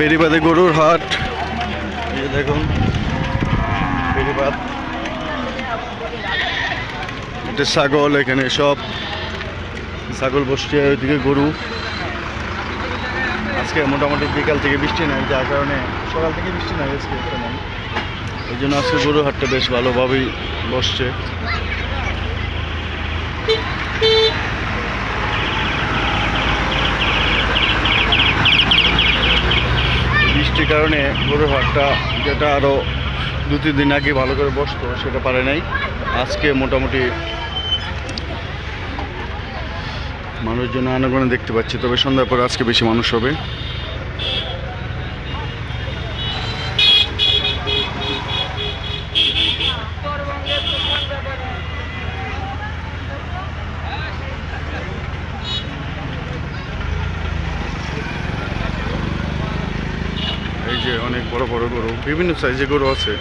বেরিবাদে গরুর হাট। এই দেখুন বেরিবাদ এটা ছাগল এখানে সব। ছাগল বসছে ওইদিকে গরু। আজকে মোটামুটি বিকাল থেকে বৃষ্টি নাই, যার কারণে সকাল থেকে বৃষ্টি নাই আজকে এই জন্য আজকে গরু হাটটা বেশ ভালোভাবেই বসছে বৃষ্টির কারণে গরুর হাটটা যেটা আরও দু, তিন দিন আগে ভালো করে বসতো, সেটা পারে নাই। আজকে মোটামুটি মানুষজন আনাগোনা দেখতে পাচ্ছি, তবে সন্ধ্যার পর আজকে বেশি মানুষ হবে। এই যে অনেক বড় বড় গরু বিভিন্ন সাইজের গরু আছে।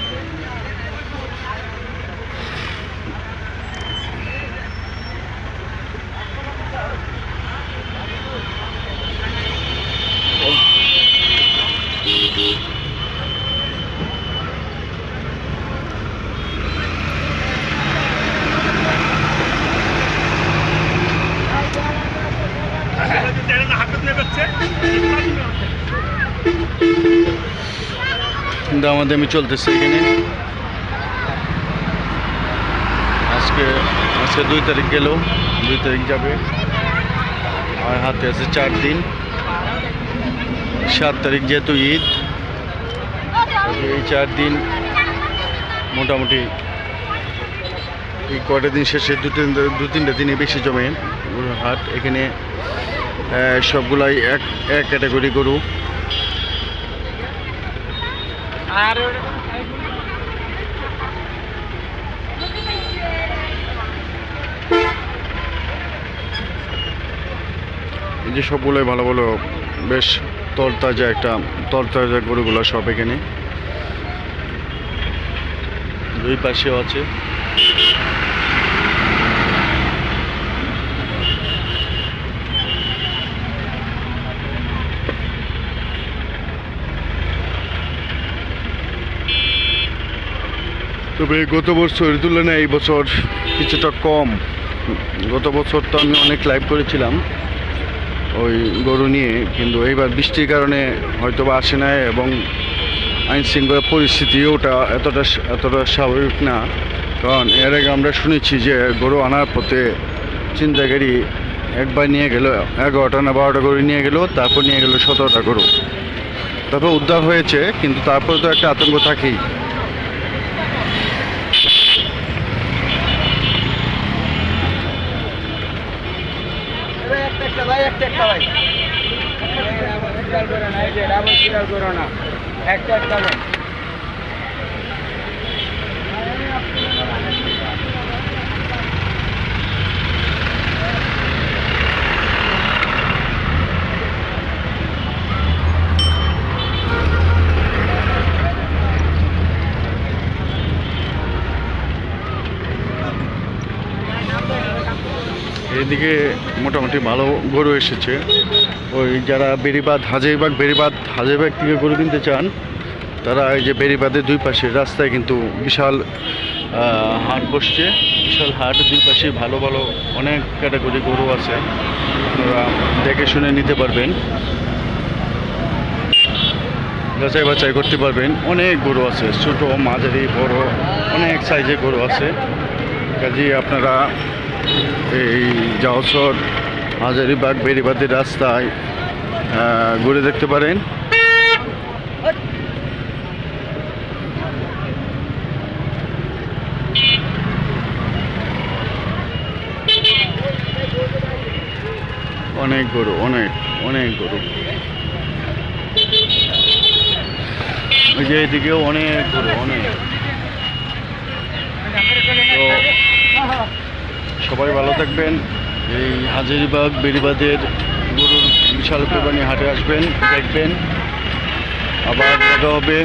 দামাদামি চলতেছে এখানে। আজকে আজকে দুই তারিখ গেল, দুই তারিখ যাবে। আর হাতে আছে চার দিন। সাত তারিখ যেহেতু ঈদ এই চার দিন মোটামুটি এই কয়টা দিন শেষে দু তিন দু তিনটা দিনে বেশি জমে। হাট, এখানে সবগুলাই এক এক ক্যাটাগরি গরু। যে সবগুলোই ভালো ভালো বেশ তরতাজা একটা তরতাজা গরুগুলো সব এখানে। দুই পাশেও আছে। তবে গত বছরের তুলনায় এই বছর কিছুটা কম। গত বছর তো আমি অনেক লাইভ করেছিলাম ওই গরু নিয়ে, কিন্তু এইবার বৃষ্টির কারণে হয়তো বা আসে না এবং আইন শৃঙ্খলা পরিস্থিতি ওটা এতটা এতটা স্বাভাবিক না। কারণ এর আগে আমরা শুনেছি যে গরু আনার পথে চিন্তাকারী একবার নিয়ে গেল, এগারোটা না বারোটা গরু নিয়ে গেল, তারপর নিয়ে গেল সতেরোটা গরু। তারপর উদ্ধার হয়েছে, কিন্তু তারপরে তো একটা আতঙ্ক থাকেই। একটা একটা ভাই একটা একটা এদিকে মোটামুটি ভালো গরু এসেছে। ওই যারা বেরিবাদ হাজারিবাগ বেরিবাদ হাজারিবাগ থেকে গরু কিনতে চান, তারা এই যে বেরিবাদের দুই পাশে রাস্তায় কিন্তু বিশাল হাট বসছে। বিশাল হাট, দুই পাশে ভালো ভালো অনেক ক্যাটাগরি গরু আছে। আপনারা দেখে শুনে নিতে পারবেন। যাচাই বাছাই করতে পারবেন। অনেক গরু আছে, ছোটো, মাঝারি, বড়, অনেক সাইজের গরু আছে। কাজে আপনারা এই জাওসর হাজারিবাগ বেরিবাদের রাস্তায় ঘুরে দেখতে পারেন। অনেক গরু, অনেক অনেক গরু। ওই যে এদিকেও অনেক গরু, অনেক। তো সবাই ভালো থাকবেন। এই হাজারিবাগ বেরিবাদের গরুর বিশাল পরিমাণে হাটে আসবেন, দেখবেন। আবার দেখা হবে।